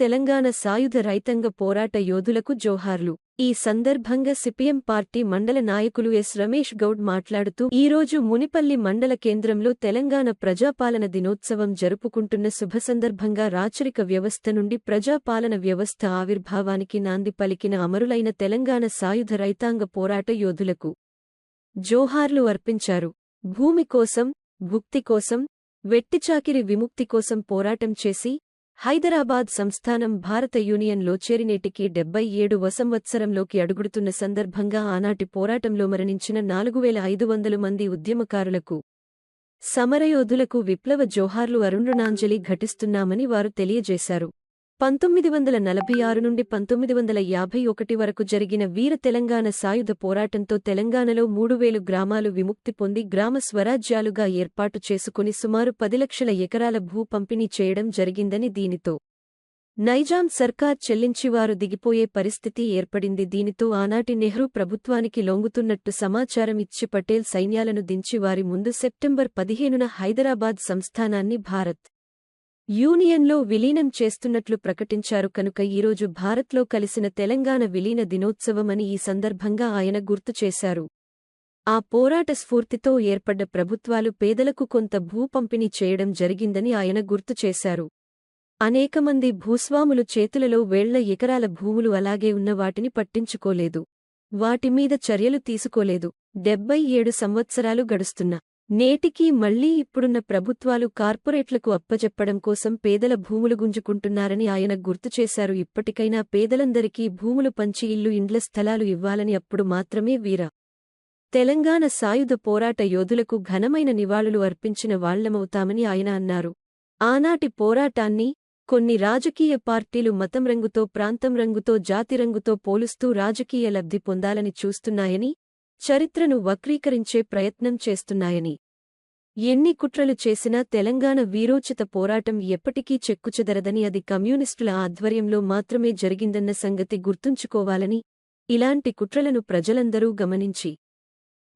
తెలంగాణ సాయుధ రైతాంగ పోరాట యోధులకు జోహార్లు. ఈ సందర్భంగా సిపిఎం పార్టీ మండల నాయకులు ఎస్. రమేష్ గౌడ్ మాట్లాడుతూ ఈరోజు మునిపల్లి మండల కేంద్రంలో తెలంగాణ ప్రజాపాలన దినోత్సవం జరుపుకుంటున్న శుభ సందర్భంగా రాచరిక వ్యవస్థ నుండి ప్రజాపాలన వ్యవస్థ ఆవిర్భావానికి నాంది పలికిన అమరులైన తెలంగాణ సాయుధ రైతాంగ పోరాట యోధులకు జోహార్లు అర్పించారు. భూమి కోసం భుక్తి కోసం వెట్టిచాకిరి విముక్తి కోసం పోరాటం చేసి హైదరాబాద్ సంస్థానం భారత యూనియన్లో చేరినేటికి డెబ్బై ఏడు వసంవత్సరంలోకి అడుగుడుతున్న సందర్భంగా ఆనాటి పోరాటంలో మరణించిన నాలుగు వేల ఐదు వందలు మంది ఉద్యమకారులకు సమరయోధులకు విప్లవ జోహార్లు అరుణాంజలి ఘటిస్తున్నామని వారు తెలియజేశారు. పంతొమ్మిది వందల నలభై ఆరు నుండి పంతొమ్మిది వందల యాభై ఒకటి వరకు జరిగిన వీర తెలంగాణ సాయుధ పోరాటంతో తెలంగాణలో మూడు వేలు గ్రామాలు విముక్తి పొంది గ్రామ స్వరాజ్యాలుగా ఏర్పాటు చేసుకుని సుమారు పది లక్షల ఎకరాల భూ పంపిణీ చేయడం జరిగిందని దీనితో నైజాం సర్కార్ చెల్లించివారు దిగిపోయే పరిస్థితి ఏర్పడింది. దీనితో ఆనాటి నెహ్రూ ప్రభుత్వానికి లొంగుతున్నట్టు సమాచారం ఇచ్చి పటేల్ సైన్యాలను దించి వారి ముందు సెప్టెంబర్ పదిహేనున హైదరాబాద్ సంస్థానాన్ని భారత్ యూనియన్లో విలీనం చేస్తున్నట్లు ప్రకటించారు కనుక ఈరోజు భారత్లో కలిసిన తెలంగాణ విలీన దినోత్సవమని ఈ సందర్భంగా ఆయన గుర్తు చేశారు. ఆ పోరాట స్ఫూర్తితో ఏర్పడ్డ ప్రభుత్వాలు పేదలకు కొంత భూ పంపిణీ చేయడం జరిగిందని ఆయన గుర్తు చేశారు. అనేకమంది భూస్వాములు చేతులలో వేళ్ళ ఎకరాల భూములు అలాగే ఉన్న వాటిని పట్టించుకోలేదు. వాటిమీద చర్యలు తీసుకోలేదు. డెబ్బై ఏడు సంవత్సరాలు గడుస్తున్నా నేటికీ మళ్ళీ ఇప్పుడున్న ప్రభుత్వాలు కార్పొరేట్లకు అప్పజెప్పడం కోసం పేదల భూములు గుంజుకుంటున్నారని ఆయన గుర్తు చేశారు. ఇప్పటికైనా పేదలందరికీ భూములు పంచి ఇల్లు ఇండ్ల స్థలాలు ఇవ్వాలని అప్పుడు మాత్రమే వీర తెలంగాణ సాయుధ పోరాట యోధులకు ఘనమైన నివాళులు అర్పించిన వాళ్ళమవుతామని ఆయన అన్నారు. ఆనాటి పోరాటాన్ని కొన్ని రాజకీయ పార్టీలు మతం రంగుతో ప్రాంతం రంగుతో జాతి రంగుతో పోలుస్తూ రాజకీయ లబ్ధి పొందాలని చూస్తున్నాయని చరిత్రను వక్రీకరించే ప్రయత్నం చేస్తున్నాయని. ఎన్ని కుట్రలు చేసినా తెలంగాణ వీరోచిత పోరాటం ఎప్పటికీ చెక్కుచెదరదని అది కమ్యూనిస్టుల ఆధ్వర్యంలో మాత్రమే జరిగిందన్న సంగతి గుర్తుంచుకోవాలని ఇలాంటి కుట్రలను ప్రజలందరూ గమనించి.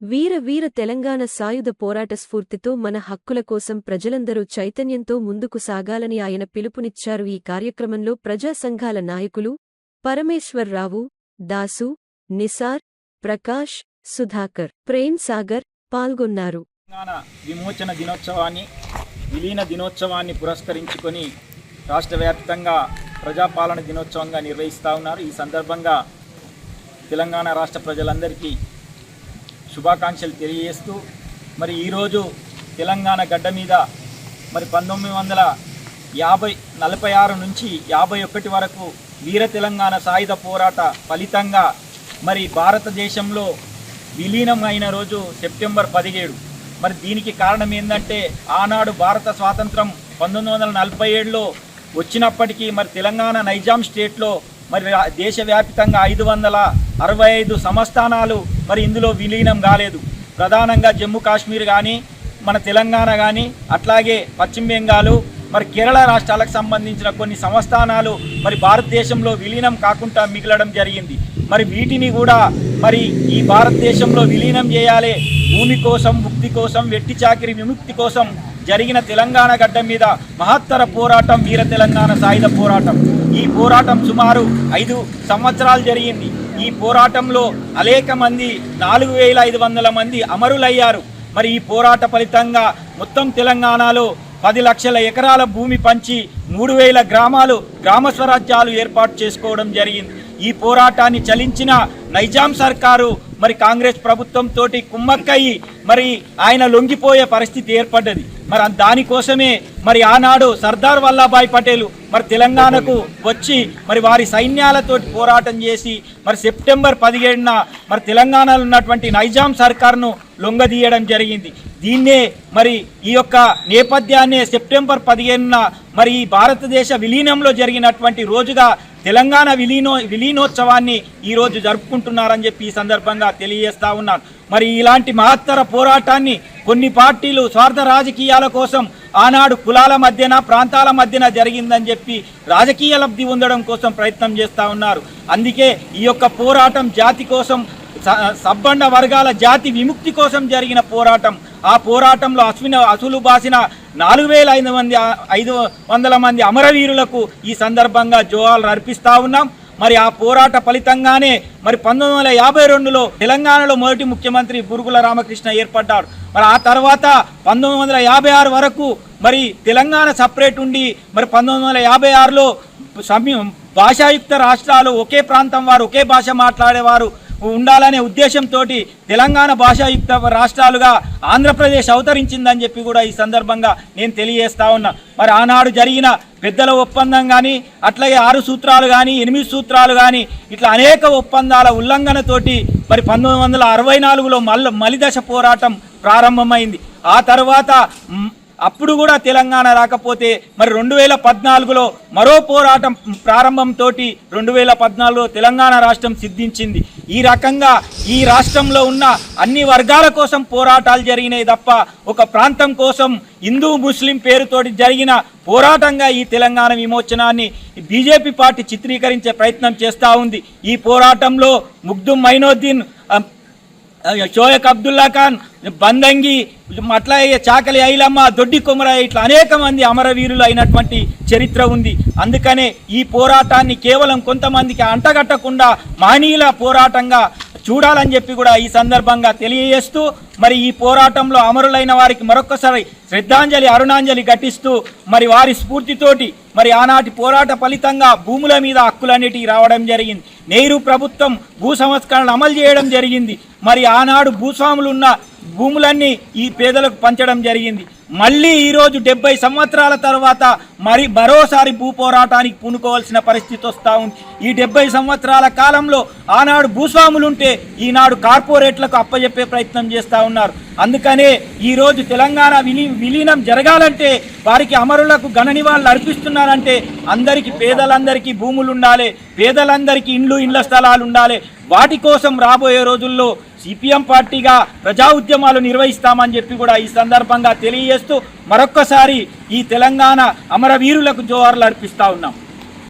వీర వీర తెలంగాణ సాయుధ పోరాట స్ఫూర్తితో మన హక్కుల కోసం ప్రజలందరూ చైతన్యంతో ముందుకు సాగాలని ఆయన పిలుపునిచ్చారు. ఈ కార్యక్రమంలో ప్రజా సంఘాల నాయకులు పరమేశ్వర్రావు దాసు నిసార్ ప్రకాష్ సుధాకర్ ప్రేమ్ సాగర్ పాల్గొన్నారు. తెలంగాణ విమోచన దినోత్సవాన్ని విలీన దినోత్సవాన్ని పురస్కరించుకొని రాష్ట్ర వ్యాప్తంగా ప్రజాపాలన దినోత్సవంగా నిర్వహిస్తూ ఉన్నారు. ఈ సందర్భంగా తెలంగాణ రాష్ట్ర ప్రజలందరికీ శుభాకాంక్షలు తెలియజేస్తూ మరి ఈరోజు తెలంగాణ గడ్డ మీద మరి పంతొమ్మిది వందల యాభై నలభై ఆరు నుంచి యాభై ఒకటి వరకు వీర తెలంగాణ సాయుధ పోరాట ఫలితంగా మరి భారతదేశంలో విలీనం అయిన రోజు సెప్టెంబర్ పదిహేడు. మరి దీనికి కారణం ఏంటంటే ఆనాడు భారత స్వాతంత్రం పంతొమ్మిది వందల నలభై ఏడులో వచ్చినప్పటికీ మరి తెలంగాణ నైజాం స్టేట్లో మరి దేశవ్యాప్తంగా ఐదు వందల అరవై ఐదు సంస్థానాలు మరి ఇందులో విలీనం కాలేదు. ప్రధానంగా జమ్మూ కాశ్మీర్ కానీ మన తెలంగాణ కానీ అట్లాగే పశ్చిమ బెంగాలు మరి కేరళ రాష్ట్రాలకు సంబంధించిన కొన్ని సంస్థానాలు మరి భారతదేశంలో విలీనం కాకుండా మిగలడం జరిగింది. మరి వీటిని కూడా మరి ఈ భారతదేశంలో విలీనం చేయాలి. భూమి కోసం ముక్తి కోసం వెట్టి చాకిరి విముక్తి కోసం జరిగిన తెలంగాణ గడ్డ మీద మహత్తర పోరాటం వీర తెలంగాణ సాయుధ పోరాటం. ఈ పోరాటం సుమారు ఐదు సంవత్సరాలు జరిగింది. ఈ పోరాటంలో అనేక మంది నాలుగు వేల ఐదు వందల మంది అమరులయ్యారు. మరి ఈ పోరాట ఫలితంగా మొత్తం తెలంగాణలో పది లక్షల ఎకరాల భూమి పంచి మూడు వేల గ్రామాలు గ్రామ స్వరాజ్యాలు ఏర్పాటు చేసుకోవడం జరిగింది. ఈ పోరాటాన్ని చలించిన నైజాం సర్కారు మరి కాంగ్రెస్ ప్రభుత్వం తోటి కుమ్మక్కయి మరి ఆయన లొంగిపోయే పరిస్థితి ఏర్పడ్డది. మరి దానికోసమే మరి ఆనాడు సర్దార్ వల్లభాయ్ పటేల్ మరి తెలంగాణకు వచ్చి మరి వారి సైన్యాలతో పోరాటం చేసి మరి సెప్టెంబర్ పదిహేడున మరి తెలంగాణలో ఉన్నటువంటి నైజాం సర్కార్ను లొంగదీయడం జరిగింది. దీన్నే మరి ఈ యొక్క నేపథ్యాన్నే సెప్టెంబర్ పదిహేనున మరి ఈ భారతదేశ విలీనంలో జరిగినటువంటి రోజుగా తెలంగాణ విలీనో విలీనోత్సవాన్ని ఈరోజు జరుపుకుంటున్నారని చెప్పి ఈ సందర్భంగా తెలియజేస్తా ఉన్నాను. మరి ఇలాంటి మహత్తర పోరాటాన్ని కొన్ని పార్టీలు స్వార్థ రాజకీయాల కోసం ఆనాడు కులాల మధ్యన ప్రాంతాల మధ్యన జరిగిందని చెప్పి రాజకీయ లబ్ధి ఉండడం కోసం ప్రయత్నం చేస్తూ ఉన్నారు. అందుకే ఈ యొక్క పోరాటం జాతి కోసం స- సబ్బండ వర్గాల జాతి విముక్తి కోసం జరిగిన పోరాటం ఆ పోరాటంలో అశ్విన అసులు బాసిన నాలుగు వేల ఐదు మంది ఐదు వందల మంది అమరవీరులకు ఈ సందర్భంగా జోహాలు అర్పిస్తా ఉన్నాం. మరి ఆ పోరాట ఫలితంగానే మరి పంతొమ్మిది వందల యాభై రెండులో తెలంగాణలో మొదటి ముఖ్యమంత్రి బురుగుల రామకృష్ణ ఏర్పడ్డాడు. మరి ఆ తర్వాత పంతొమ్మిది వందల యాభై ఆరు వరకు మరి తెలంగాణ సపరేట్ ఉండి మరి పంతొమ్మిది వందల యాభై ఆరులో సమీ భాషాయుక్త రాష్ట్రాలు ఒకే ప్రాంతం వారు ఒకే భాష మాట్లాడేవారు. ఉండాలనే ఉద్దేశంతో తెలంగాణ భాషాయుక్త రాష్ట్రాలుగా ఆంధ్రప్రదేశ్ అవతరించిందని చెప్పి కూడా ఈ సందర్భంగా నేను తెలియజేస్తా ఉన్నా. మరి ఆనాడు జరిగిన పెద్దల ఒప్పందం కానీ అట్లాగే ఆరు సూత్రాలు కానీ ఎనిమిది సూత్రాలు కానీ ఇట్లా అనేక ఒప్పందాల ఉల్లంఘనతోటి మరి పంతొమ్మిది వందల అరవై నాలుగులో మల్ల మలిదశ పోరాటం ప్రారంభమైంది. ఆ తర్వాత అప్పుడు కూడా తెలంగాణ రాకపోతే మరి రెండు వేల పద్నాలుగులో మరో పోరాటం ప్రారంభంతో రెండు వేల పద్నాలుగులో తెలంగాణ రాష్ట్రం సిద్ధించింది. ఈ రకంగా ఈ రాష్ట్రంలో ఉన్న అన్ని వర్గాల కోసం పోరాటాలు జరిగినాయి తప్ప ఒక ప్రాంతం కోసం హిందూ ముస్లిం పేరుతోటి జరిగిన పోరాటంగా ఈ తెలంగాణ విమోచనాన్ని బీజేపీ పార్టీ చిత్రీకరించే ప్రయత్నం చేస్తూ ఉంది. ఈ పోరాటంలో ముగ్ధుం మైనోద్దీన్ షోయక్ అబ్దుల్లా ఖాన్ బందంగి మట్లయ్య చాకలి ఐలమ్మ దొడ్డి కొమరయ్య ఇట్లా అనేక మంది అమరవీరులు అయినటువంటి చరిత్ర ఉంది. అందుకనే ఈ పోరాటాన్ని కేవలం కొంతమందికి అంటగట్టకుండా మానీయుల పోరాటంగా చూడాలని చెప్పి కూడా ఈ సందర్భంగా తెలియజేస్తూ మరి ఈ పోరాటంలో అమరులైన వారికి మరొకసారి శ్రద్ధాంజలి అరుణాంజలి ఘటిస్తూ మరి వారి స్ఫూర్తితోటి మరి ఆనాటి పోరాట ఫలితంగా భూముల మీద హక్కులన్నిటికీ రావడం జరిగింది. నెహ్రూ ప్రభుత్వం భూ సంస్కరణలు అమలు చేయడం జరిగింది. మరి ఆనాడు భూస్వాములు ఉన్న భూములన్నీ ఈ పేదలకు పంచడం జరిగింది. మళ్ళీ ఈరోజు డెబ్బై సంవత్సరాల తర్వాత మరి మరోసారి భూ పోరాటానికి పూనుకోవాల్సిన పరిస్థితి వస్తూ ఉంది. ఈ డెబ్బై సంవత్సరాల కాలంలో ఆనాడు భూస్వాములుంటే ఈనాడు కార్పొరేట్లకు అప్పజెప్పే ప్రయత్నం చేస్తూ ఉన్నారు. అందుకనే ఈరోజు తెలంగాణ విలీ విలీనం జరగాలంటే వారికి అమరులకు ఘన నివాళులు అర్పిస్తున్నారంటే అందరికీ పేదలందరికీ భూములు ఉండాలి పేదలందరికీ ఇండ్లు ఇండ్ల స్థలాలు ఉండాలి వాటి కోసం రాబోయే రోజుల్లో సిపిఎం పార్టీగా ప్రజా ఉద్యమాలు నిర్వహిస్తామని చెప్పి కూడా ఈ సందర్భంగా తెలియజేస్తూ మరొక్కసారి ఈ తెలంగాణ అమరవీరులకు జోహార్లు అర్పిస్తా ఉన్నాం.